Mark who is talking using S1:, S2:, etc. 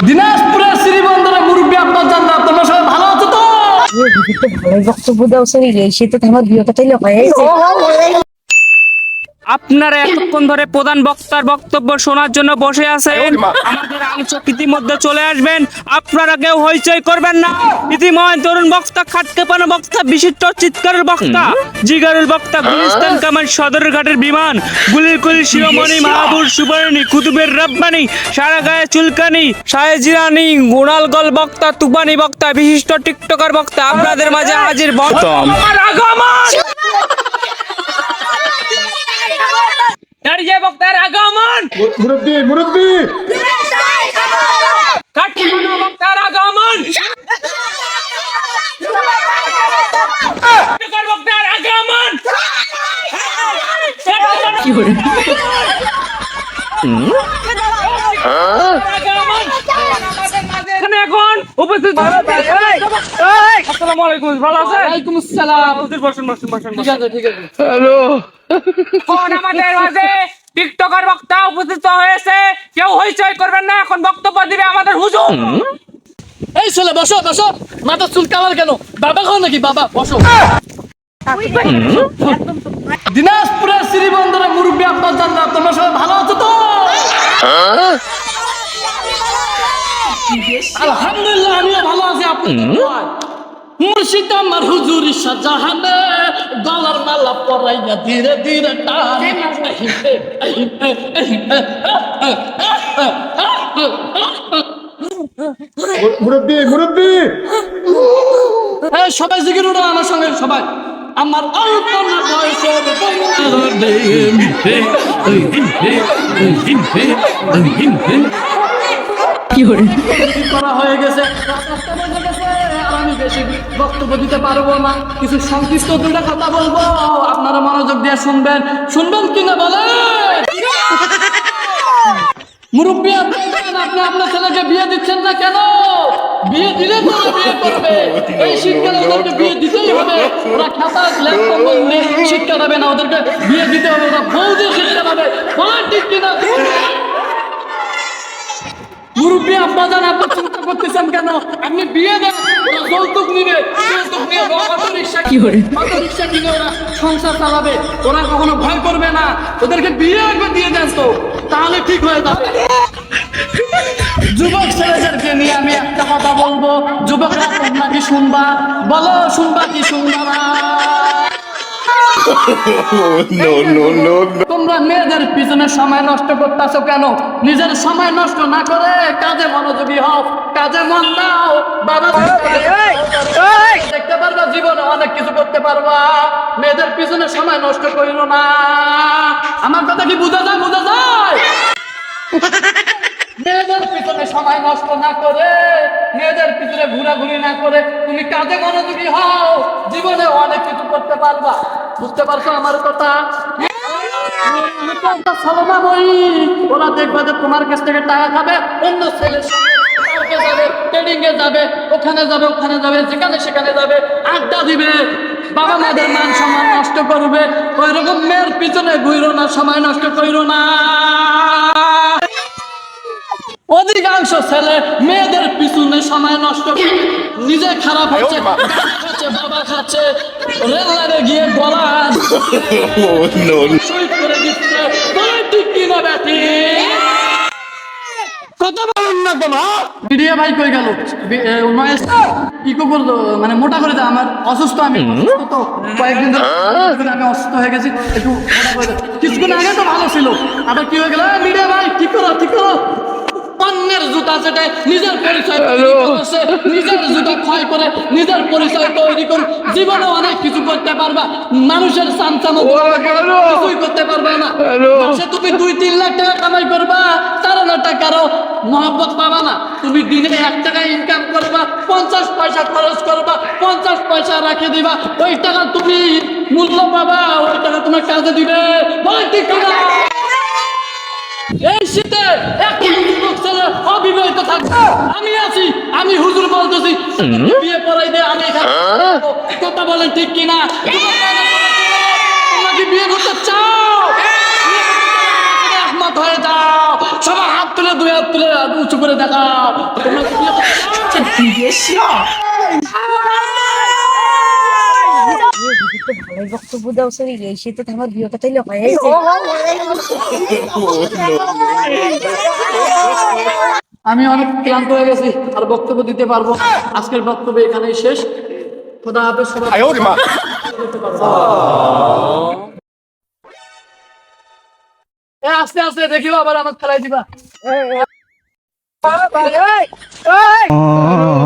S1: দিনাজপুরের শ্রীবন্দরের মুরব্বী আপনার জানলা তোমরা সবাই ভালো আছো তো?
S2: ভালোই বক্তব্য দেওয়া শরীরে সে তো আমার বিয়েটা তাইলে হয়েছে
S3: আপনারা এতক্ষণ ধরে প্রধান বক্তার বক্তব্য শোনার জন্য বসে আছেন। আমাদের আলোচক ইতিমধ্যে চলে আসবেন। আপনারা কেউ হইচই করবেন না। ইতিমধ্যে তরুণ বক্তা খাটকে পানো বক্তা বিশিষ্ট চিৎকারের বক্তা জিগারুল বক্তা গুলিস্তান কামান সদরঘাটের বিমান গুলির কুলি শিরোমণি মাহাবুর সুবর্ণী কুতুবের রব্বানি সারা গায়ে চুলকানি সায়ে জিরানি গুণালগল বক্তা তুবানি বক্তা বিশিষ্ট টিকটকার বক্তা আপনাদের মাঝে হাজির বক্তম আগমন! দাঁড়িয়ে বক্তার আগমন
S4: মুরব্বী মুরব্বী
S3: কাঠিমানো বক্তার আগমন টিকটকার বক্তার আগমন আগমন। এখানে এখন উপস্থিত আসসালামু আলাইকুম ভালো আছেন?
S1: ওয়ালাইকুম আসসালাম।
S3: বসুন বসুন বসুন
S1: ঠিক আছে ঠিক আছে।
S3: এখন আমাদের মাঝে টিকটকার বক্তা উপস্থিত হয়েছে। কেউ হইচই করবেন না এখন বক্তব্য দিবে আমাদের হুজুর।
S1: এই ছেলে বসো বসো। মাথা চুল কামাল কেন? বাবা খাও নাকি? বাবা বসো। দিনাজপুরের শ্রীবন্দরের মুরব্বী আপনার জানলা তোমরা সবাই ভালো আছো তো? আলহামদুলিল্লাহ আমিও ভালো আছি। আপনি মুর্শিদ আমার হুজুর শাহজাহানে গলার মালা পরাইয়া ধীরে ধীরে টানে।
S4: মুরব্বী মুরব্বী!
S1: হ্যাঁ সবাই জিগির উঠো আমার সঙ্গে সবাই। আমার অল্প না বয়সের করা হয়ে গেছে। আমি বেশি বক্তব্য দিতে পারব না। কিছু সংক্ষিপ্ত দুটা কথা বলব। আপনারা মনোযোগ দিয়ে শুনবেন। শুনবেন কিনা বলে মুরব্বী আপনি আপনি আপনার ছেলেকে বিয়ে দিচ্ছেন না কেন? বিয়ে দিলে তো বিয়ে করবে। এই শীতকালে ওদেরকে বিয়ে দিতেই হবে। ওরা খাতা ল্যাপটপ নিয়ে শিক্ষা দেবে না। ওদেরকে বিয়ে দিতে হবে। ওরা বউ দিয়ে শিক্ষা দেবে। বলেন ঠিক কিনা? মুরব্বী আব্বা জান আপনি চিন্তা করতেছেন কেন? আপনি বিয়ে দেন ওরা যৌতুক নিবে। যৌতুক নিয়ে অটো রিক্সা কি করে? অটো রিক্সা কিনে ওরা সংসার চালাবে? ওরা কখনো ভয় করবে না। ওদেরকে বিয়ে একবার দিয়ে দেন তো। তাহলে ঠিক হয়ে যাবে। যুবক ছেলেদেরকে নিয়ে আমি একটা কথা বলব। যুবকরা তোমরা কি শুনবা? বলো শুনবা কি শুনবা? নো তোমরা মেয়েদের পিছনে সময় নষ্ট করতেছো কেন? নিজের সময় নষ্ট না করে কাজে মনোযোগী হও কাজে মন দাও। বাবা দেখতে পারবা জীবনে অনেক কিছু করতে পারবা। মেয়েদের পিছনে সময় নষ্ট করিল না। আমার কথা কি বোঝা যায় বোঝা যায়? মেয়েদের পিছনে সময় নষ্ট না করে মেয়েদের পিছনে ঘোরাঘুরি না করে তুমি কাজে মনোযোগী হও। জীবনে অনেক কিছু করতে পারবা। বুঝতে পারছ আমার কথা? ওরা দেখবে যে তোমার কাছ থেকে টাকা খাবে, অন্য ছেলের যাবে যাবে, ওখানে যাবে ওখানে যাবে, যেখানে সেখানে যাবে, আড্ডা দিবে। বাবা করবে। পিছনে ঘুরো না, সময় নষ্ট কইরো না। অধিকাংশ ছেলে মেয়েদের পিছনে সময় নষ্ট করে নিজে খারাপ হচ্ছে খাচ্ছে বাবা খাচ্ছে রেল লাইনে গিয়ে গলা
S4: নো
S1: করে দিচ্ছে বলে ঠিক কিনা ব্যাটি? কথা বলেন না কেন মিডিয়া ভাই কই গেল? বি- এ, নয়েস ইকো করে মানে মোটা করে দাও আমার অসুস্থ আমি। তো কয়েকদিন ধরে আমি অসুস্থ হয়ে গেছি একটু মোটা করে কিছুক্ষণ আগে তো ভালো ছিল। আবার কি হয়ে গেল? মিডিয়া ভাই কি করো ঠিক করো? অন্যের জুতা যেটা নিজের পরিচয় নিজের জুতা ক্ষয় করে নিজের পরিচয় তৈরি করে জীবনে অনেক কিছু করতে পারবা। মানুষের চামচামো কিছুই করতে পারবা না। মাসে তুমি দুই তিন লাখ টাকা কামাই করবা চার হাজার টাকারও মহব্বত পাবা না। তুমি দিনে এক টাকা ইনকাম করবা পঞ্চাশ পয়সা খরচ করবা পঞ্চাশ পয়সা রাখে দিবা। ওই টাকা তুমি মূল্য পাবা ওই টাকা তোমার কাজে দিবে? এই শীতে এক থাকবে আমি আছি আমি হুজুর বলতেছি বিয়ে পড়াই দে আমি। কথা বলেন ঠিক কিনা তোমরা কি বিয়ে করতে চাও একমত হয়ে যাও সবাই হাত তুলে দুই হাত তুলে উঁচু করে দেখাও তোমরা বিয়ে করতে চাও?
S2: তো ভালোই বক্তব্য দাও সরি এই সে তো আমার বিয়ে কথাই লকাইছে
S1: আমি অনেক ক্লান্ত হয়ে গেছি আর বক্তব্য দিতে পারব আজকের বক্তব্য এখানেই শেষ। খোদা হাফেজ সবাই আস্তে আস্তে দেখিও আবার আমার খেলায় দিবা।
S2: Oh